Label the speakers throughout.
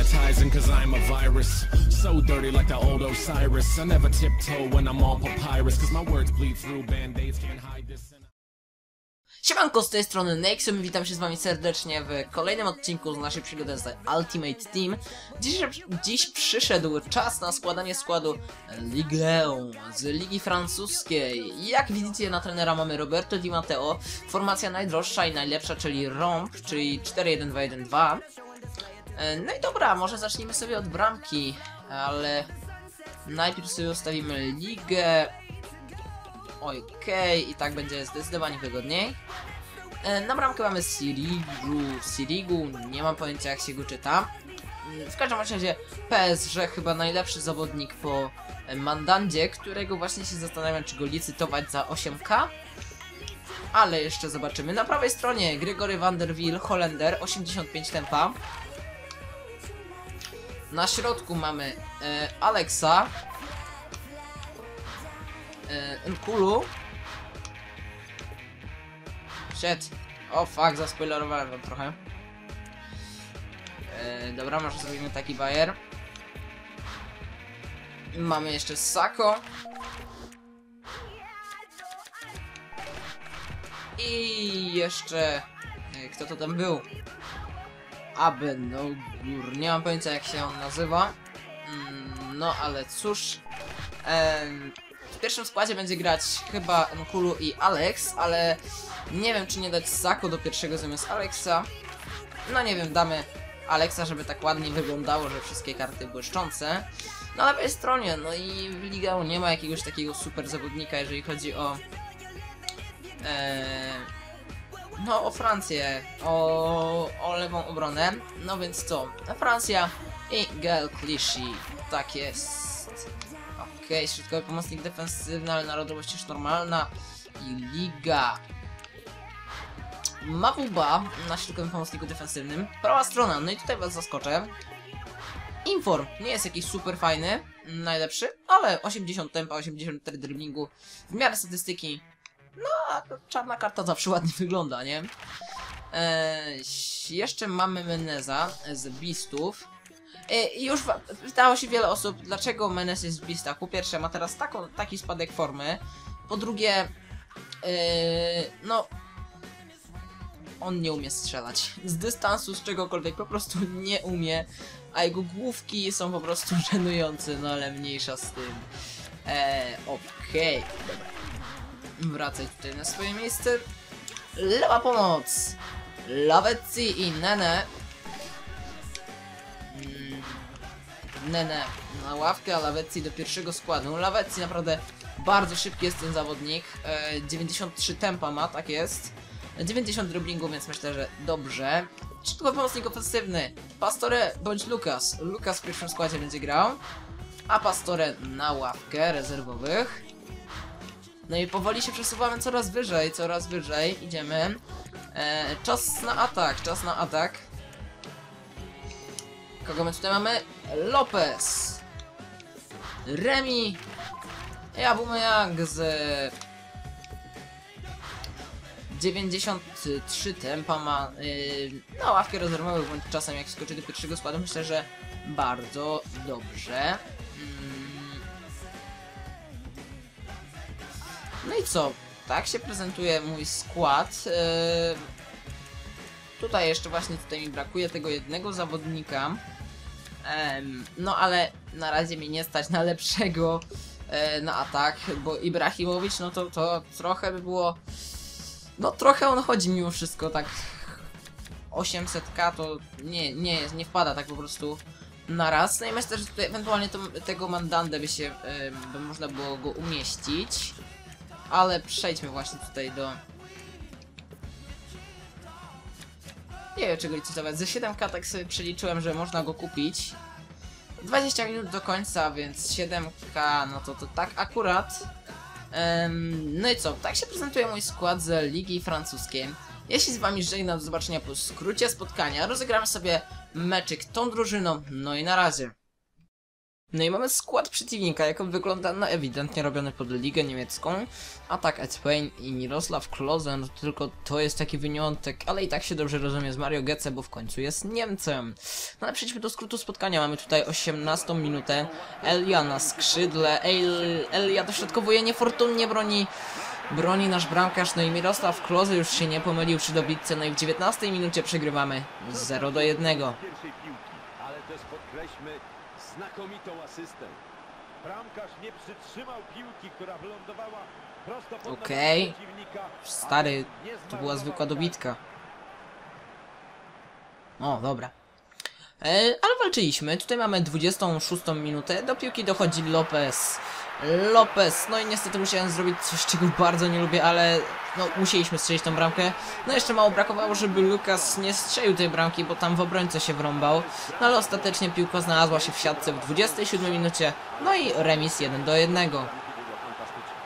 Speaker 1: sanitizing cause I'm a virus. So dirty like the old Osiris. I never tiptoe when I'm on papyrus cause my words bleed through band-aids can't hide this.
Speaker 2: Siemanko, z tej strony Nexum, witam się z wami serdecznie w kolejnym odcinku z naszej przygody z Ultimate Team. Dziś, dziś przyszedł czas na składanie składu Ligę z Ligi Francuskiej. Jak widzicie na trenera mamy Roberto Di Matteo, formacja najdroższa i najlepsza, czyli ROMP, czyli 4-1-2-1-2. E, No i dobra, może zacznijmy sobie od bramki, ale najpierw sobie ustawimy ligę. Okej, i tak będzie zdecydowanie wygodniej. E, Na bramkę mamy Sirigu, Sirigu, nie mam pojęcia jak się go czyta. Mm, W każdym razie PSG chyba najlepszy zawodnik po e, Mandandzie, którego właśnie się zastanawiam czy go licytować za 8k. Ale jeszcze zobaczymy. Na prawej stronie Gregory van der Wiel, Holender, 85 tempa. Na środku mamy e, Alexa, e, Nkulu. Shit. O fuck, zaspoilerowałem wam trochę. E, dobra, może zrobimy taki bajer. Mamy jeszcze Sako. I jeszcze... e, Kto to tam był? Abenogór. Nie mam pojęcia jak się on nazywa. Mm, no ale cóż. W pierwszym składzie będzie grać chyba Nkulu i Alex, ale nie wiem czy nie dać Sako do pierwszego zamiast Alexa. No nie wiem, damy Alexa, żeby tak ładnie wyglądało, że wszystkie karty błyszczące. Na lewej stronie, no i Ligę nie ma jakiegoś takiego super zawodnika, jeżeli chodzi o... E, no, o Francję, o, o lewą obronę. No więc co? Francja i Gael Clichy. Tak jest. Okej, środkowy pomocnik defensywny, ale narodowość już normalna. I Liga. Mawuba na środkowym pomocniku defensywnym. Prawa strona, no i tutaj was zaskoczę. Inform nie jest jakiś super fajny, najlepszy, ale 80 tempa, 84 driblingu. W miarę statystyki no, czarna karta zawsze ładnie wygląda, nie? Eee, jeszcze mamy Meneza z Beastów. Eee, już wa- pytało się wiele osób, dlaczego Menez jest w Beastach. Po pierwsze, ma teraz taką, taki spadek formy. Po drugie, eee, no... On nie umie strzelać. Z dystansu, z czegokolwiek, po prostu nie umie. A jego główki są po prostu żenujące, no ale mniejsza z tym. Eee, okej, dobra wracać tutaj na swoje miejsce. Lewa pomoc! Lawecji i Nene. Mm, Nene na ławkę, a Lawecji do pierwszego składu. Lawecji naprawdę bardzo szybki jest ten zawodnik. E, 93 tempa ma, tak jest. 90 driblingu, więc myślę, że dobrze. Szybko pomocnik ofensywny. Pastore bądź Lukas. Lukas w pierwszym składzie będzie grał. A Pastore na ławkę rezerwowych. No i powoli się przesuwamy coraz wyżej, coraz wyżej, idziemy. E, czas na atak, czas na atak. Kogo my tutaj mamy? Lopez. Remi. I Aubameyang z 93 tempa ma yy, na ławkę rezerwową, bądź czasem jak skoczy do pierwszego składu, myślę, że bardzo dobrze. Mm, No i co? Tak się prezentuje mój skład. Yy, tutaj jeszcze właśnie tutaj mi brakuje tego jednego zawodnika. No ale na razie mi nie stać na lepszego e, na atak, bo Ibrahimowicz no to, to trochę by było... No trochę on chodzi mimo wszystko tak 800k to nie, nie, nie wpada tak po prostu na raz. No i myślę, że tutaj ewentualnie to, tego Mandandę by się, by można było go umieścić. Ale przejdźmy właśnie tutaj do... Nie wiem czego licytować. Ze 7k tak sobie przeliczyłem, że można go kupić. 20 minut do końca, więc 7k, no to to tak akurat. Em, no i co, tak się prezentuje mój skład z Ligi Francuskiej. Się z wami żegnam, do zobaczenia po skrócie spotkania. Rozegramy sobie meczyk tą drużyną, no i na razie. No i mamy skład przeciwnika, jak on wygląda na ewidentnie robiony pod ligę niemiecką. Atak Ed Payne i Miroslav Klose, no tylko to jest taki wyjątek, ale i tak się dobrze rozumie z Mario Götze, bo w końcu jest Niemcem. No ale przejdźmy do skrótu spotkania, mamy tutaj 18 minutę, Elia na skrzydle, El, Elia dośrodkowuje, niefortunnie broni broni nasz bramkarz, no i Mirosław Klose już się nie pomylił przy dobitce, no i w 19 minucie przegrywamy 0 do 1.
Speaker 3: też podkreślmy znakomitą asystę. Bramkarz nie przytrzymał piłki, która wylądowała prosto pod
Speaker 2: Okej. Stary, to była zwykła dobitka. O, dobra. E, ale walczyliśmy. Tutaj mamy 26 minutę. Do piłki dochodzi Lopez. Lopez. No i niestety musiałem zrobić coś, czego bardzo nie lubię, ale no musieliśmy strzelić tą bramkę. No jeszcze mało brakowało, żeby Lukas nie strzelił tej bramki, bo tam w obrońcę się wrąbał. No ale ostatecznie piłka znalazła się w siatce w 27 minucie. No i remis 1 do 1.
Speaker 3: Było fantastycznie.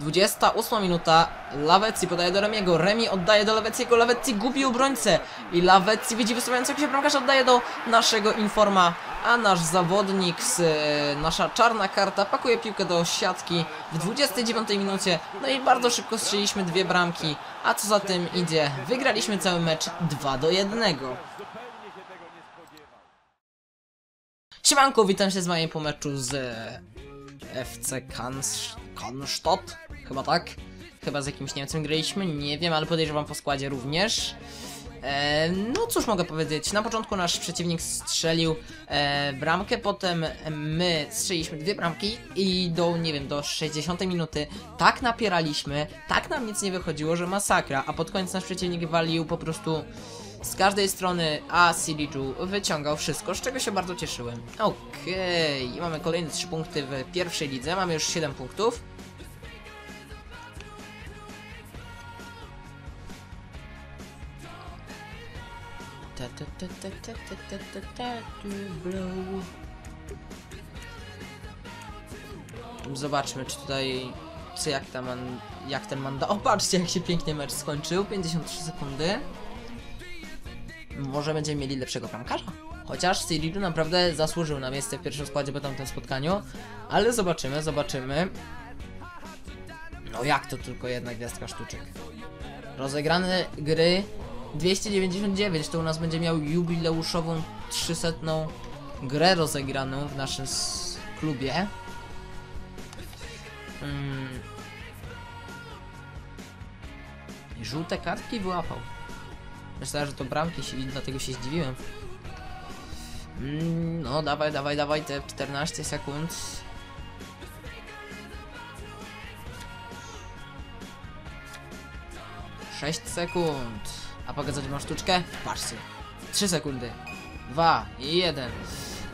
Speaker 2: 28 minuta, Lawecji podaje do Remiego, Remi oddaje do Laweciego, Lawecji gubi obrońcę i Lawecji widzi wystawiającego się bramkarza, oddaje do naszego Informa, a nasz zawodnik z e, nasza czarna karta pakuje piłkę do siatki w 29 minucie, no i bardzo szybko strzeliśmy dwie bramki, a co za tym idzie, wygraliśmy cały mecz 2 do 1.
Speaker 3: Zupełnie się tego nie spodziewał.
Speaker 2: Siemanko, witam się z wami po meczu z e, FC Kans Kannstadt, chyba tak? Chyba z jakimś Niemcem graliśmy, nie wiem, ale podejrzewam po składzie również. E, no cóż mogę powiedzieć, na początku nasz przeciwnik strzelił e, bramkę, potem my strzeliśmy dwie bramki i do, nie wiem, do 60 minuty tak napieraliśmy, tak nam nic nie wychodziło, że masakra, a pod koniec nasz przeciwnik walił po prostu z każdej strony, a Siliju wyciągał wszystko, z czego się bardzo cieszyłem. Okej, i mamy kolejne 3 punkty w pierwszej lidze, mamy już 7 punktów. Ta, ta, ta, ta, ta, ta, ta, ta, ta. Zobaczmy, czy tutaj. Co jak tam man, jak ten manda. O, patrzcie, jak się pięknie mecz skończył. 53 sekundy. Może będziemy mieli lepszego bramkarza? Chociaż Siridu naprawdę zasłużył na miejsce w pierwszym składzie po tamtym spotkaniu. Ale zobaczymy, zobaczymy. No jak to tylko jedna gwiazdka sztuczek. Rozegrane gry 299 to u nas będzie miał jubileuszową 300 grę rozegraną w naszym klubie. Mm. I Żółte kartki wyłapał. Myślałem, że to bramki się, dlatego się zdziwiłem. Mm, no, dawaj, dawaj, dawaj, te 14 sekund. Sześć sekund. A pokazać mam sztuczkę? Patrzcie. 3 sekundy. 2 i 1.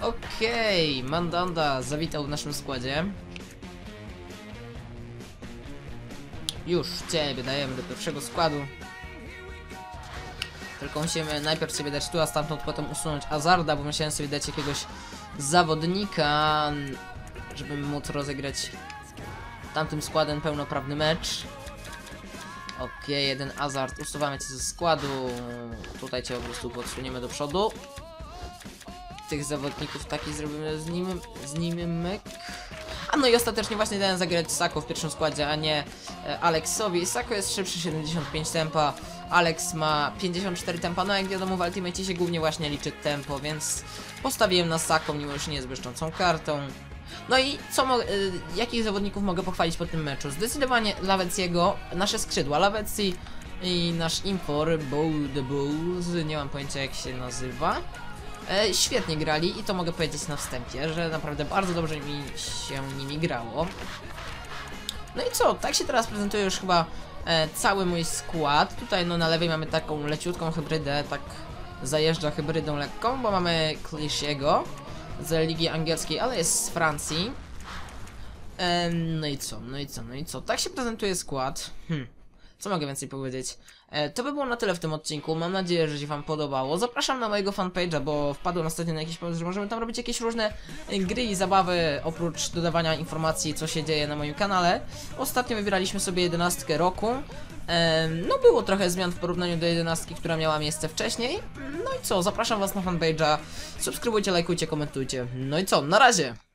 Speaker 2: Okej, Mandanda zawitał w naszym składzie. Już ciebie dajemy do pierwszego składu. Tylko musimy najpierw sobie dać tu, a stamtąd potem usunąć Azarda, bo musiałem sobie dać jakiegoś zawodnika, żeby móc rozegrać tamtym składem pełnoprawny mecz. Okej, jeden Azard, usuwamy cię ze składu. Tutaj cię po prostu podsuniemy do przodu. Tych zawodników taki zrobimy z nim, z nim myk. No i ostatecznie właśnie dałem zagrać Sako w pierwszym składzie, a nie e, Alexowi. Sako jest szybszy, 75 tempa. Alex ma 54 tempa, no jak wiadomo w Ultimate się głównie właśnie liczy tempo, więc postawiłem na Sako, mimo że nie jest błyszczącą kartą. No i co y, jakich zawodników mogę pochwalić po tym meczu? Zdecydowanie Laweciego, nasze skrzydła, Lawecji i nasz Infor, Bow the Bulls, nie mam pojęcia jak się nazywa. E, świetnie grali i to mogę powiedzieć na wstępie, że naprawdę bardzo dobrze mi się nimi grało. No i co, tak się teraz prezentuje już chyba e, cały mój skład. Tutaj no na lewej mamy taką leciutką hybrydę, tak zajeżdża hybrydą lekką, bo mamy Clichy'ego z Ligi Angielskiej, ale jest z Francji. Em, no i co, no i co, no i co, tak się prezentuje skład. Hm. Co mogę więcej powiedzieć? E, to by było na tyle w tym odcinku. Mam nadzieję, że się Wam podobało. Zapraszam na mojego fanpage'a, bo wpadłem ostatnio na jakiś pomysł, że możemy tam robić jakieś różne e, gry i zabawy, oprócz dodawania informacji, co się dzieje na moim kanale. Ostatnio wybieraliśmy sobie jedenastkę roku. Em, No było trochę zmian w porównaniu do jedenastki, która miała miejsce wcześniej. No i co, zapraszam was na fanpage'a. Subskrybujcie, lajkujcie, komentujcie. No i co, na razie!